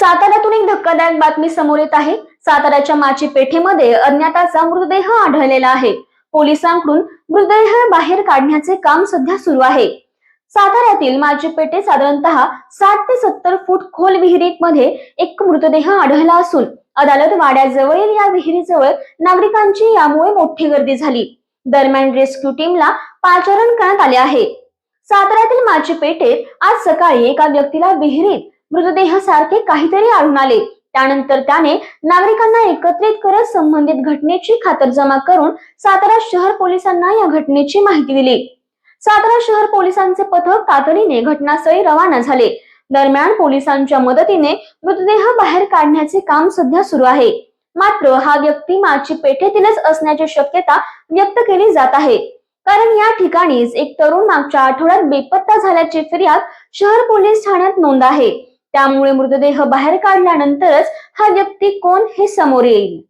साताऱ्यातून एक धक्कादायक बातमी समोर येत आहे. साताऱ्याच्या माची पेठेमध्ये अज्ञाताचा मृतदेह आढळलेला आहे. पोलिसांकडून मृतदेह बाहेर काढण्याचे काम सध्या सुरू आहे. साताऱ्यातील माची पेठे साधारणतः साठ ते सत्तर फूट खोल विहिरीत मध्ये एक मृतदेह आढळला असून अदालत वाड्याजवळील या विहिरीजवळ नागरिकांची यामुळे मोठी गर्दी झाली. दरम्यान रेस्क्यू टीमला पाचारण करण्यात आले आहे. साताऱ्यातील माची पेठेत आज सकाळी एका व्यक्तीला विहिरीत मृतदेह सारखे काहीतरी आढळून आले. त्यानंतर त्याने नागरिकांना एकत्रित करत संबंधित घटनेची खातरजमा करून सातारा शहर पोलिसांना या घटनेची माहिती दिली. सातारा शहर पोलिसांचे पथक तातडीने घटनास्थळी रवाना झाले. दरम्यान पोलिसांच्या मदतीने मृतदेह बाहेर काढण्याचे काम सध्या सुरू आहे. मात्र हा व्यक्ती माची पेठेतीलच असण्याची शक्यता व्यक्त केली जात आहे. कारण या ठिकाणीच एक तरुण मागच्या आठवड्यात बेपत्ता झाल्याची फिर्याद शहर पोलीस ठाण्यात नोंद आहे. त्यामुळे मृतदेह बाहेर काढल्यानंतरच हा व्यक्ती कोण हे समोर येईल.